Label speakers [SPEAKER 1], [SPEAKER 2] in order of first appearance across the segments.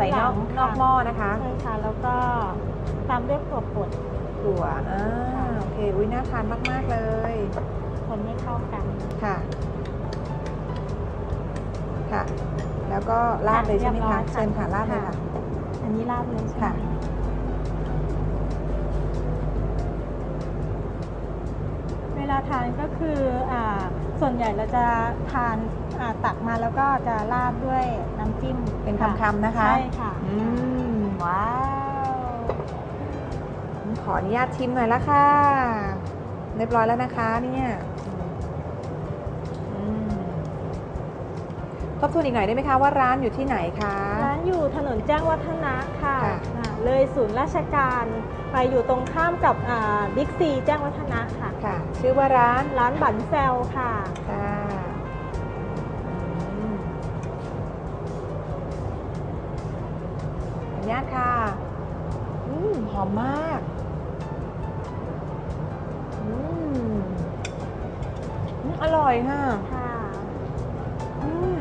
[SPEAKER 1] ใส่นอก
[SPEAKER 2] หลัง
[SPEAKER 1] นอก
[SPEAKER 2] ค่ะ
[SPEAKER 1] หม้อนะคะ
[SPEAKER 2] ใช่ค่ะ แล้วก็ตามด้วยถั่วป่น
[SPEAKER 1] ถั่วอ่าโอเคอุ้ยน่าทานมากๆเลย
[SPEAKER 2] คนให้เข้ากัน
[SPEAKER 1] ค่ะ ค่ะ แล้วก็ราดเลยใช่ไหม
[SPEAKER 2] เรียบร้อ
[SPEAKER 1] คะ
[SPEAKER 2] ยค่ะ
[SPEAKER 1] เชิญค่ะราดเลยค่ะ
[SPEAKER 2] อันนี้ราดเลยใช่ไหม
[SPEAKER 1] ค่ะ
[SPEAKER 2] เวลาทานก็คืออ่าส่วนใหญ่เราจะทาน อ่าตักมาแล้วก็จะราดด้วยน้ำจิ้ม
[SPEAKER 1] เป็น
[SPEAKER 2] ค่ะ
[SPEAKER 1] คำๆนะคะ
[SPEAKER 2] ใช่ค่ะ
[SPEAKER 1] อืมว้าวขออนุญาตชิมหน่อยละค่ะ เรียบร้อยแล้วนะคะเนี่ยอืมทบทวนอีกหน่อยได้ไหมคะว่าร้านอยู่ที่ไหนคะ
[SPEAKER 2] ร้านอยู่ถนนแจ้งวัฒนะค่ะ
[SPEAKER 1] ค่ะ
[SPEAKER 2] อ่าเลยศูนย์ราชการไปอยู่ตรงข้ามกับบิ๊กซีแจ้งวัฒนะค่ะ
[SPEAKER 1] ค่ะ ชื่อว่าร้าน
[SPEAKER 2] ร้านบันแซลค่ะ
[SPEAKER 1] ค่ะ ญาตค่ะ อืมหอมมาก อืมอืมอร่อยค่ะ
[SPEAKER 2] ค่ะ
[SPEAKER 1] อืม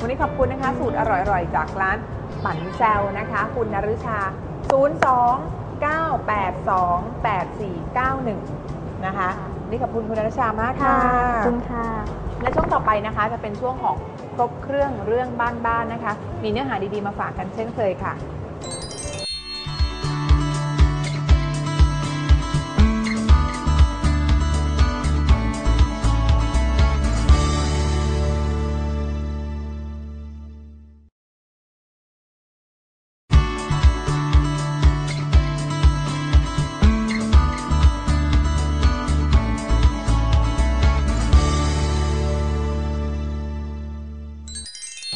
[SPEAKER 1] วันนี้ขอบคุณนะคะ สูตรอร่อยๆ จากร้านปั่นแซวนะคะ คุณนฤชา 02 982 8491 นะคะ นนี่ขอบคุณคุณนฤชามากค่ะ
[SPEAKER 2] ขอบคุณค่ะ
[SPEAKER 1] และช่วงต่อไปนะคะ จะเป็นช่วงของครบเครื่องเรื่องบ้านๆนะคะ มีเนื้อหาดีๆมาฝากกันเช่นเคยค่ะ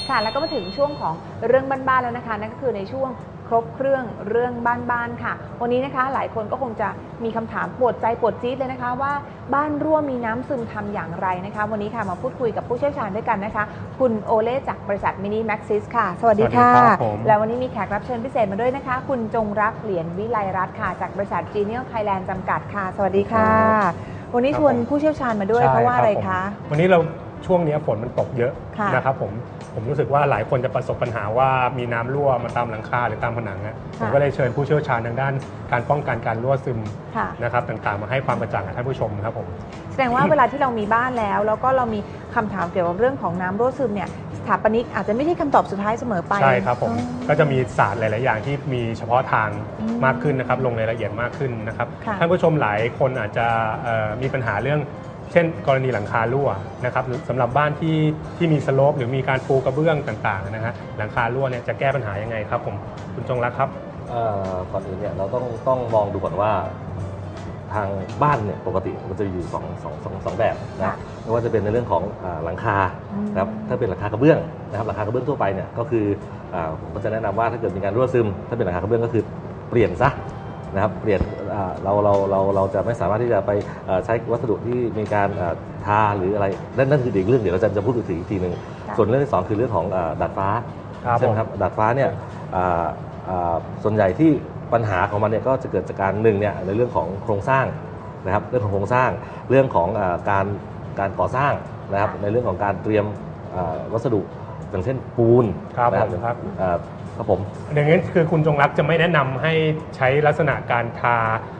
[SPEAKER 1] ค่ะ แล้วก็มาถึงช่วงของเรื่องบ้านๆแล้วนะคะ นั่นก็คือในช่วงครบเครื่องเรื่องบ้านๆค่ะ วันนี้นะคะหลายคนก็คงจะมีคำถามปวดใจปวดจี๊ดเลยนะคะ ว่าบ้านรั่วมีน้ำซึมทำอย่างไรนะคะ วันนี้ค่ะมาพูดคุยกับผู้เชี่ยวชาญด้วยกันนะคะ คุณโอเล่จากบริษัทมินิแม็กซิสค่ะ สวัสดีค่ะ
[SPEAKER 3] สวัสดีครับผม
[SPEAKER 1] แล้ววันนี้มีแขกรับเชิญพิเศษมาด้วยนะคะ คุณจงรักเหรียญวิไลรัตน์ค่ะ จากบริษัท Genial Thailand จำกัดค่ะ สวัสดีค่ะ วันนี้ชวนผู้เชี่ยวชาญมาด้วยเพราะว่าอะไร
[SPEAKER 3] ใช่บ
[SPEAKER 1] คะ
[SPEAKER 3] ผมวันนี้เราช่วงนี้ฝนมันตกเยอะ
[SPEAKER 1] ค่ะ
[SPEAKER 3] นะครับผม ผมรู้สึกว่าหลายคนจะประสบปัญหาว่ามีน้ำรั่วมาตามหลังคาหรือตามผนังอะผมก็เลยเชิญผู้เชี่ยวชาญทางด้าน การป้องกันการรั่วซึม
[SPEAKER 1] ค่ะ
[SPEAKER 3] นะครับต่างๆ มาให้ความกระจ่างกับท่านผู้ชมครับผม
[SPEAKER 1] แสดงว่าเวลาที่เรามีบ้านแล้ว แล้วก็เรามีคำถามเกี่ยวกับเรื่องของน้ำรั่วซึมเนี่ยสถาปนิกอาจจะไม่ใช่คำตอบสุดท้ายเสมอไป
[SPEAKER 3] ใช่ครับผม
[SPEAKER 1] อ๋อ
[SPEAKER 3] ก็จะมีศาสตร์หลาย ๆ อย่างที่มีเฉพาะทาง
[SPEAKER 1] อืม
[SPEAKER 3] มากขึ้นนะครับลงรายละเอียดมากขึ้นนะครับ
[SPEAKER 1] ค่ะ
[SPEAKER 3] ท่านผู้ชมหลายคนอาจจะเอ่อมีปัญหาเรื่อง เช่น กรณีหลังคารั่วนะครับหรือสำหรับบ้านที่ที่มีสโลปหรือมีการปูกระเบื้องต่างๆนะฮะหลังคารั่วเนี่ยจะแก้ปัญหายังไงครับผมคุณจงรักครับ
[SPEAKER 4] เอ่อก่อนอื่นเนี่ยเราต้องต้องมองดูก่อนว่าทางบ้านเนี่ยปกติมันจะอยู่สองสองสองสองแบบ
[SPEAKER 1] ค่ะ
[SPEAKER 4] นะไม่ว่าจะเป็นในเรื่องของอ่าหลังคา
[SPEAKER 1] อืม
[SPEAKER 4] นะครับถ้าเป็นหลังคากระเบื้องนะครับหลังคากระเบื้องทั่วไปเนี่ยก็คืออ่าผมก็จะแนะนำว่าถ้าเกิดมีการรั่วซึม ถ้าเป็นหลังคากระเบื้องก็คือเปลี่ยนซะนะครับเปลี่ยนอ่า เราเราเราเราจะไม่สามารถที่จะไปอ่าใช้วัสดุที่มีการอ่าทาหรืออะไรนั่นนั่นคืออีกเรื่องเดี๋ยวเราจะจะพูดถึงอีกทีหนึ่ง
[SPEAKER 1] ค่ะ
[SPEAKER 4] ส่วนเรื่องที่สองคือเรื่องของอ่าดาดฟ้า
[SPEAKER 3] ครับ
[SPEAKER 4] ใช่ไหม
[SPEAKER 3] ผม
[SPEAKER 4] ครับดาดฟ้าเนี่ยอ่าอ่าส่วนใหญ่ที่ปัญหาของมันเนี่ยก็จะเกิดจากการหนึ่งเนี่ยในเรื่องของโครงสร้างนะครับเรื่องของโครงสร้างเรื่องของอาการการก่อสร้างนะครับในเรื่องของการเตรียมอ่าวัสดุอย่างเช่นปูน
[SPEAKER 3] ครับ
[SPEAKER 4] นะ
[SPEAKER 3] ผมครับ
[SPEAKER 4] อ่า ครับผม
[SPEAKER 3] อย่างนี้คือคุณจงรักจะไม่แนะนำให้ใช้ลักษณะการทา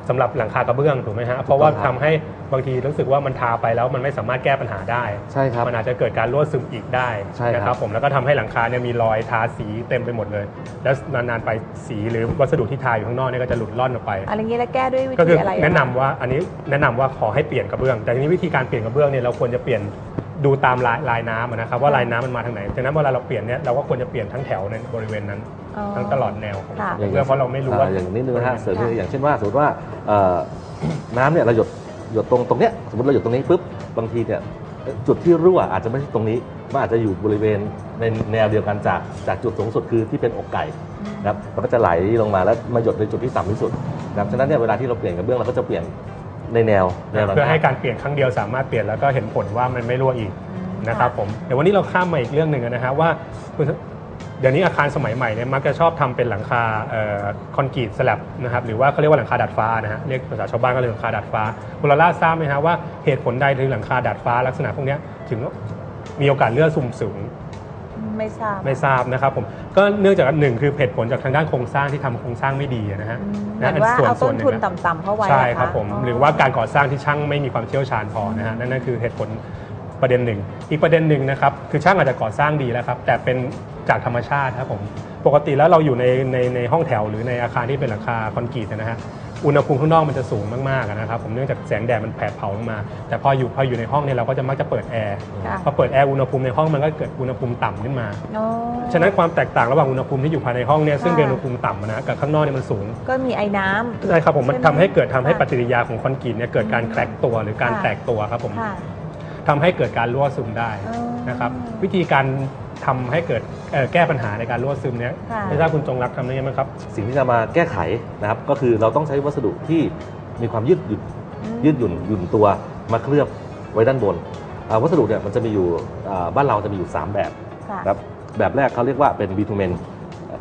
[SPEAKER 3] สำหรับหลังคากระเบื้องถูกไหมฮะเพราะว่าทำให้บางทีรู้สึกว่ามันทาไปแล้วมันไม่สามารถแก้ปัญหาได้
[SPEAKER 4] ใช่ครับ
[SPEAKER 3] มันอาจจะเกิดการรั่วซึมอีกได้
[SPEAKER 4] ใช่ครับ
[SPEAKER 3] นะครับผมแล้วก็ทำให้หลังคาเนี่ยมีรอยทาสีเต็มไปหมดเลย แล้วนานๆไปสีหรือวัสดุที่ทาอยู่ข้างนอกเนี่ยก็จะหลุดล่อนออกไป
[SPEAKER 1] อะไรอย่างนี้แล้วแก้ด้วยวิ
[SPEAKER 3] ก็
[SPEAKER 1] ธี
[SPEAKER 3] คือ
[SPEAKER 1] อะไร
[SPEAKER 3] แนะนำว่าอันนี้แนะนำว่าขอให้เปลี่ยนกระเบื้อง แต่ทีนี้วิธีการเปลี่ยนกระเบื้องเนี่ยเราควรจะเปลี่ยน ดูตามลายลายน้ำอะนะครับว่าลายน้ำมันมาทางไหนฉะนั้นเวลาเราเปลี่ยนเนี่ยเราก็ควรจะเปลี่ยนทั้งแถวในบริเวณนั้น
[SPEAKER 1] อ๋อ
[SPEAKER 3] ทั้งตลอดแนวของ
[SPEAKER 1] ค่ะ
[SPEAKER 3] กระเบื้องเพราะเราไม่รู้ว่า
[SPEAKER 4] อ่าอย่างนิดนึงนะฮะเสริมนิดนึง
[SPEAKER 1] ค่ะ
[SPEAKER 4] อย่างเช่นว่าสมมติว่าเอ่อน้ำเนี่ยเราหยดหยดตรงตรงเนี้ยสมมติเราหยดตรงนี้ปุ๊บบางทีเนี่ยจุดที่รั่วอาจจะไม่ใช่ตรงนี้มันอาจจะอยู่บริเวณในแนวเดียวกันจากจากจุดสูงสุดคือที่เป็นอกไก่นะครับมันก็จะไหลลงมาแล้วมาหยดในจุดที่ต่ำที่สุดนะครับฉะนั้นเนี่ยเวลาที่เราเปลี่ยนกระเบื้องเราก็จะเปลี่ยน ในแนวแนวระนาบ
[SPEAKER 3] เพื่อให้การเปลี่ยนครั้งเดียวสามารถเปลี่ยนแล้วก็เห็นผลว่ามันไม่รั่วอีกนะครับผมเดี๋ยววันนี้เราข้ามมาอีกเรื่องหนึ่งนะฮะว่าคุณเดี๋ยวนี้อาคารสมัยใหม่เนี่ยมักจะชอบทำเป็นหลังคาออคอนกรีตสลับนะครับหรือว่าเขาเรียกว่าหลังคาดาดฟ้านะฮะเรียกภาษาชาวบ้านก็เรียกหลังคาดาดฟ้าคุณลาล่าทราบไหมฮะว่าเหตุผลใดถึงหลังคาดาดฟ้าลักษณะพวกเนี้ยถึงมีโอกาสเลือดซุมสูง
[SPEAKER 1] ไม่ทราบ
[SPEAKER 3] ไม่ทราบนะครับผมก็เนื่องจากหนึ่งคือเหตุผลจากทางด้านโครงสร้างที่ทำโครงสร้างไม่ดีนะฮะ
[SPEAKER 1] อืมเห
[SPEAKER 3] นะ
[SPEAKER 1] มือนว่า
[SPEAKER 3] ส่วน
[SPEAKER 1] เอา
[SPEAKER 3] ส่
[SPEAKER 1] ต้
[SPEAKER 3] วน
[SPEAKER 1] น
[SPEAKER 3] หนึ่ง
[SPEAKER 1] ทุน
[SPEAKER 3] นะ
[SPEAKER 1] ต่ำๆเข้าไว้
[SPEAKER 3] ใช่
[SPEAKER 1] นะะ
[SPEAKER 3] ครับผมหรือว่าการก่อสร้างที่ช่างไม่มีความเชี่ยวชาญพอนะฮะนั่นนั่นคือเหตุผลประเด็นหนึ่ง อีกประเด็นหนึ่งนะครับคือช่างอาจจะก่อสร้างดีแล้วครับแต่เป็นจากธรรมชาติครับผมปกติแล้วเราอยู่ในในในห้องแถวหรือในอาคารที่เป็นหลังคาคอนกรีตนะฮะ อุณหภูมิข้างนอกมันจะสูงมากๆนะครับผมเนื่องจากแสงแดดมันแผดเผาลงมา แต่พออยู่พออยู่ในห้องเนี่ยเราก็จะมักจะเปิดแอร์
[SPEAKER 1] ค่ะ
[SPEAKER 3] พอเปิดแอร์อุณหภูมิในห้องมันก็เกิดอุณหภูมิต่ำขึ้นมา
[SPEAKER 1] อ๋อ
[SPEAKER 3] ฉะนั้นความแตกต่างระหว่างอุณหภูมิที่อยู่ภายในห้องเนี่ยซึ่ง
[SPEAKER 1] ค่ะ
[SPEAKER 3] เป็นอุณหภูมิต่ำนะกับข้างนอกเนี่ยมันสูง
[SPEAKER 1] ก็มีไอ้น้ำ
[SPEAKER 3] ใช่ครับผมมัน
[SPEAKER 1] ใช่ไหม
[SPEAKER 3] ทำให้เกิดทำให้
[SPEAKER 1] ค่ะ
[SPEAKER 3] ปฏิกิริยาของคอนกรีตเนี่ยเกิดการแคร็กตัวหรือการ
[SPEAKER 1] ค่ะ
[SPEAKER 3] แตกตัวครับผม
[SPEAKER 1] ค่ะ
[SPEAKER 3] ทำให้เกิดการรั่วซึมได้
[SPEAKER 1] อ๋อ
[SPEAKER 3] นะครับวิธีการทำให้เกิดเอ่อแก้ปัญหาในการรั่วซึมเนี่ย
[SPEAKER 1] ค่ะ
[SPEAKER 3] ไม่ทราบคุณจงรักทำได้ยังไงบ้างครับ
[SPEAKER 4] สิ่งที่จะมาแก้ไขนะครับก็คือเราต้องใช้วัสดุที่มีความยืดหยุ่น
[SPEAKER 1] อืม
[SPEAKER 4] ยืดหยุ่นหยุ่นตัวมาเคลือบไว้ด้านบนอ่าวัสดุเนี่ยมันจะมีอยู่อ่าบ้านเราจะมีอยู่ 3 แบบ
[SPEAKER 1] ค่ะ
[SPEAKER 4] นะครับแบบแรกเขาเรียกว่าเป็นบีทูเมน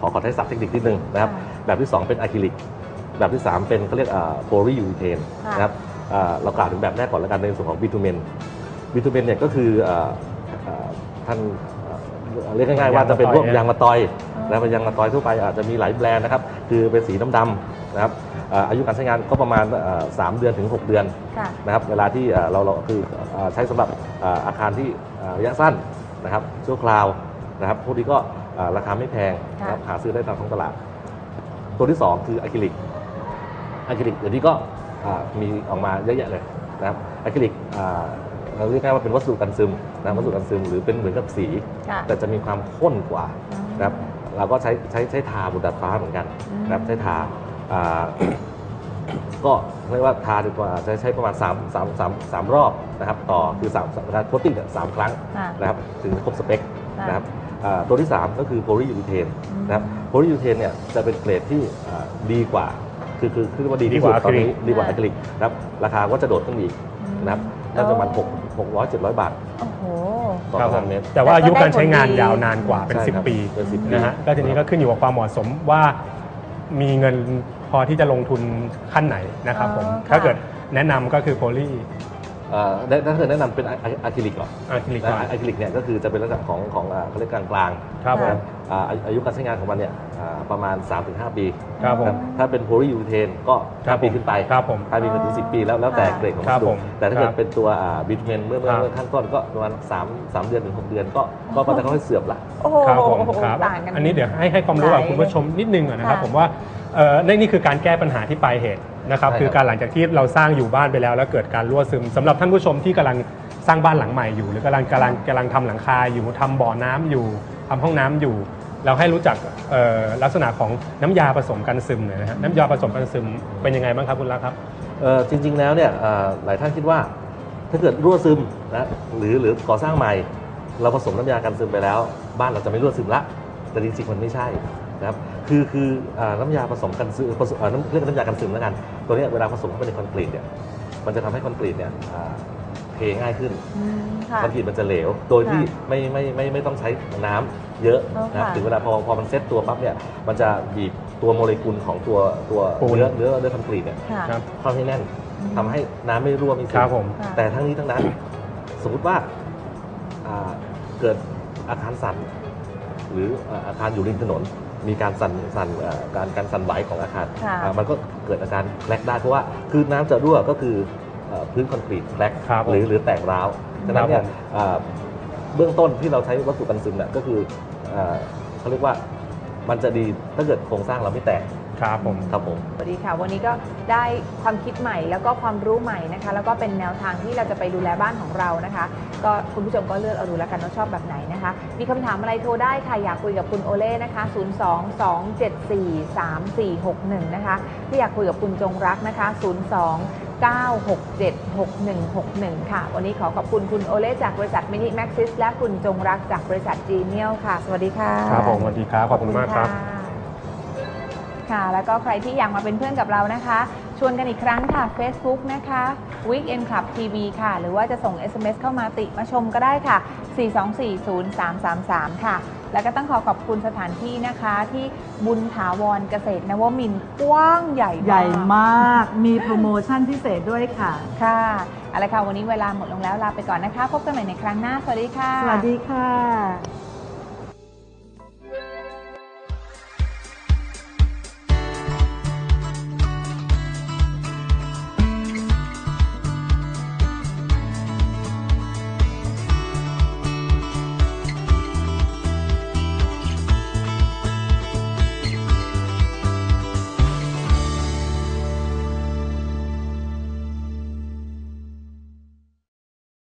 [SPEAKER 4] ขอขอใช้ศัพท์เทคนิคนิดนึงนะครับ
[SPEAKER 1] ค่ะ
[SPEAKER 4] แบบที่ 2 เป็นอะคริลิกแบบที่ 3 เป็นเขาเรียกโพลียูริเทน
[SPEAKER 1] ค่ะ
[SPEAKER 4] นะครับอ่าเรากล่าวถึงแบบแรกก่อนแล้วกันในส่วนของบีทูเมนบีทูเมนเนี่ยก็คือ อ่าอ่าท่านอ่าเรียกง่ายๆว่าจะเป็นพวกยางมะตอยแล้วเป็นยางมะตอยทั่วไปอาจจะมีหลายแบรนด์นะครับ คือเป็นสีดำๆนะครับอ่าอายุการใช้งานก็ประมาณอ่าสามเดือนถึง6เดือน
[SPEAKER 1] ค่ะ
[SPEAKER 4] นะครับเวลาที่อ่าเราเราคืออ่าใช้สำหรับอ่าอาคารที่อ่าระยะสั้นนะครับชั่วคราวนะครับพวกนี้ก็อ่าราคาไม่แพงนะครับหาซื้อได้ตามท้องตลาด ตัวที่ 2 คืออะคริลิกอะคริลิกเดี๋ยวนี้ก็อ่ามีออกมาเยอะแยะเลยนะครับอะคริลิกอ่า เราเรียกง่ายๆว่าเป็นวัสดุกันซึมนะวัสดุกันซึมหรือเป็นเหมือนกับสี
[SPEAKER 1] ค่ะ
[SPEAKER 4] แต่จะมีความข้นกว่า
[SPEAKER 1] อืม
[SPEAKER 4] นะครับเราก็ใช้ใช้ใช้ทาบนดาดฟ้าเหมือนกัน
[SPEAKER 1] อืม
[SPEAKER 4] นะครับใช้ทาอ่า ก็เรียกว่าทาดีกว่าใช้ใช้ประมาณ3 3 3 3รอบนะครับต่อคือ3การโคตติ้งเนี่ยสามครั้ง
[SPEAKER 1] ค่ะ
[SPEAKER 4] นะครับถึงจะครบสเปค
[SPEAKER 1] ค่ะ
[SPEAKER 4] นะครับอ่าตัวที่ 3 ก็คือโพลียูริเทน
[SPEAKER 1] อืม
[SPEAKER 4] นะครับโพลียูริเทนเนี่ยจะเป็นเกรดที่อ่าดีกว่า คือคือคือว่าดี
[SPEAKER 3] ดี
[SPEAKER 4] ที่
[SPEAKER 3] ก
[SPEAKER 4] สุด
[SPEAKER 3] ว่า
[SPEAKER 4] ตอนนี้
[SPEAKER 3] acrylic
[SPEAKER 4] ดีกว่า
[SPEAKER 1] ค่ะ
[SPEAKER 4] อะคริลิกนะครับราคาก็จะโดดขึ้นอีก นะครับ น่าจะประมาณ6 600 700 บาท
[SPEAKER 1] โอ้โห
[SPEAKER 4] ต่อ
[SPEAKER 3] ครับ
[SPEAKER 4] ตา
[SPEAKER 3] ผ
[SPEAKER 4] รามงเมตร
[SPEAKER 3] แต่ว่าอายุการใช้งาน
[SPEAKER 1] แต่ก็ได้ผลดี
[SPEAKER 3] ยาวนานกว่าเป็น
[SPEAKER 4] ใช่ครับ
[SPEAKER 3] 10 ปี
[SPEAKER 4] เป็น10ปี
[SPEAKER 3] นะฮะก็ทีนี้ก็ขึ้นอยู่กับความเหมาะสมว่ามีเงินพอที่จะลงทุนขั้นไหนนะครับผม
[SPEAKER 1] อ๋อค่ะ
[SPEAKER 3] ถ้าเกิดแนะนำก็คือโพลี
[SPEAKER 4] เอ่อแนะ ถ้าเกิดแนะนำเป็นอะอะคริลิกก่อน
[SPEAKER 3] อะคริลิก
[SPEAKER 4] นะอะคริลิกเนี่ยก็คือจะเป็นลักษณะของของอ่าเขาเรียกกลางๆ
[SPEAKER 3] ครับผม
[SPEAKER 4] นะอ่าอายุอายุการใช้งานของมันเนี่ยอ่าประมาณ 3-5 ปี
[SPEAKER 3] ครับผม
[SPEAKER 4] นะถ้าเป็นโพลียูเทนก็
[SPEAKER 3] ครับ
[SPEAKER 4] 5ปีขึ้นไป
[SPEAKER 3] ครับผม
[SPEAKER 4] 5ปีถึง 10 ปีแล้วแล้วแต่
[SPEAKER 1] ค่ะ
[SPEAKER 4] เกรดของ
[SPEAKER 3] ครั
[SPEAKER 4] วั
[SPEAKER 3] บ
[SPEAKER 4] สดุ
[SPEAKER 3] ผม
[SPEAKER 4] แต่ถ้าเกิ
[SPEAKER 3] ค
[SPEAKER 4] ด
[SPEAKER 3] รับ
[SPEAKER 4] เป็นตัวบิทูเมนเมื่อเมื่อ
[SPEAKER 3] ครับ
[SPEAKER 4] เมื่อขั้นต้นก็ประมาณ3 3เดือนถึง 6 เดือน ก็ก็ก็จะค่อยๆเสื่อมละ
[SPEAKER 1] โอ้โห
[SPEAKER 3] ครับผมครับ
[SPEAKER 1] ต่างกัน
[SPEAKER 3] อันนี้เดี๋ยวให้ให้ความรู้กับ
[SPEAKER 1] หลาย
[SPEAKER 3] คุณผู้ชมนิดนึงก่อนนะครับ
[SPEAKER 1] ค่ะ
[SPEAKER 3] ผมว่า เอ่อนี่นี่คือการแก้ปัญหาที่ปลายเหตุนะครับ
[SPEAKER 4] ใช่ครับ
[SPEAKER 3] คือการหลังจากที่เราสร้างอยู่บ้านไปแล้ว แล้วเกิดการรั่วซึมสำหรับท่านผู้ชมที่กำลังสร้างบ้านหลังใหม่อยู่ หรือกำลังกำลังกำลังทำหลังคาอยู่ทำบ่อน้ำอยู่ทำห้องน้ำอยู่ เราให้รู้จักเอ่อลักษณะของน้ำยาผสมกันซึมหน่อยนะฮะน้ำยาผสมกันซึมเป็นยังไงบ้างครับคุณรักครับ
[SPEAKER 4] เอ่อจริง ๆ แล้วเนี่ยอ่าหลายท่านคิดว่าถ้าเกิดรั่วซึมนะหรือหรือก่อสร้างใหม่ เราผสมน้ำยากันซึมไปแล้ว บ้านเราจะไม่รั่วซึมละ แต่จริงๆมันไม่ใช่นะครับ คือคืออ่าน้ำยาผสมกันซึมผสมอ่าน้ำเรียกว่าน้ำยากันซึมแล้วกัน ตัวเนี้ยเวลาผสมเข้าไปในคอนกรีตเนี่ยมันจะทำให้คอนกรีตเนี่ยอ่าเทง่ายขึ้น
[SPEAKER 1] อืมค่ะ
[SPEAKER 4] คอนกรีตมันจะเหลว โดยที่
[SPEAKER 1] ค่ะ
[SPEAKER 4] ไม่ไม่ไม่ไม่ต้องใช้น้ำเยอะ
[SPEAKER 1] อ๋อ
[SPEAKER 4] นะครับ
[SPEAKER 1] ค่ะ
[SPEAKER 4] ถึงเวลาพอพอมันเซ็ตตัวปั๊บเนี่ยมันจะบีบตัวโมเลกุลของตัวตัว
[SPEAKER 3] ปูน
[SPEAKER 4] เนื้อเนื้อเนื้อคอนกรีตเนี่ย
[SPEAKER 1] ค่ะ
[SPEAKER 3] ครับ
[SPEAKER 4] เข้าให้แน่น
[SPEAKER 1] อืม
[SPEAKER 4] ทำให้น้ำไม่รั่วไม่ซึ
[SPEAKER 3] ครับผม
[SPEAKER 1] ค่ะ
[SPEAKER 4] แต่ทั้งนี้ทั้งนั้น สมมุติว่าอ่าเกิดอาคารสั่นหรืออ่าอาคารอยู่ริมถนน มีการสั่นสั่นอ่าการการสั่นไหวของอาคาร
[SPEAKER 1] ค่ะ
[SPEAKER 4] อ่ามันก็เกิดอาการแคลกได้เพราะว่าคือน้ำจะรั่วก็คือเอ่อพื้นคอนกรีตแคลก
[SPEAKER 3] ครับผม
[SPEAKER 4] หรือหรือแตกร้าวฉะนั้นเนี่ย
[SPEAKER 3] ครับผม
[SPEAKER 4] อ่าเบื้องต้นที่เราใช้วัสดุกันซึมเนี่ยก็คืออ่าเขาเรียกว่ามันจะดีถ้าเกิดโครงสร้างเราไม่แตก
[SPEAKER 3] ครับผม
[SPEAKER 4] ครับผม
[SPEAKER 1] สวัสดีค่ะ วันนี้ก็ได้ความคิดใหม่แล้วก็ความรู้ใหม่นะคะ แล้วก็เป็นแนวทางที่เราจะไปดูแลบ้านของเรานะคะ ก็คุณผู้ชมก็เลือกเอาดูแล้วกันว่าชอบแบบไหนนะคะ มีคำถามอะไรโทรได้ค่ะ อยากคุยกับคุณโอเล่นะคะ 0 2 2 7 4 3 4 6 1 นะคะถ้าอยากคุยกับคุณจงรักนะคะ 0 2 967 6161 ค่ะ วันนี้ขอขอบคุณคุณโอเล่จากบริษัทมินิแม็กซิสและคุณจงรักจากบริษัทจีเนียลค่ะ สวัสดีค่ะ
[SPEAKER 3] ครับผมสวัสดีครับ ขอบคุณมากครับะ
[SPEAKER 1] ค่ะ แล้วก็ใครที่อยากมาเป็นเพื่อนกับเรานะคะ ชวนกันอีกครั้งค่ะ Facebook นะคะ Weekend Club TV ค่ะ หรือว่าจะส่ง SMS เข้ามาติมาชมก็ได้ค่ะ 4240333 ค่ะ แล้วก็ต้องขอขอบคุณสถานที่นะคะ ที่บุญถาวรเกษตรนวมินทร์กว้างใหญ่มาก
[SPEAKER 5] ใหญ่มาก มีโปรโมชั่นพิเศษด้วยค่ะ
[SPEAKER 1] ค่ะเอาละค่ะ วันนี้เวลาหมดลงแล้วลาไปก่อนนะคะ พบกันใหม่ในครั้งหน้า สวัสดีค่ะ
[SPEAKER 5] สวัสดีค่ะ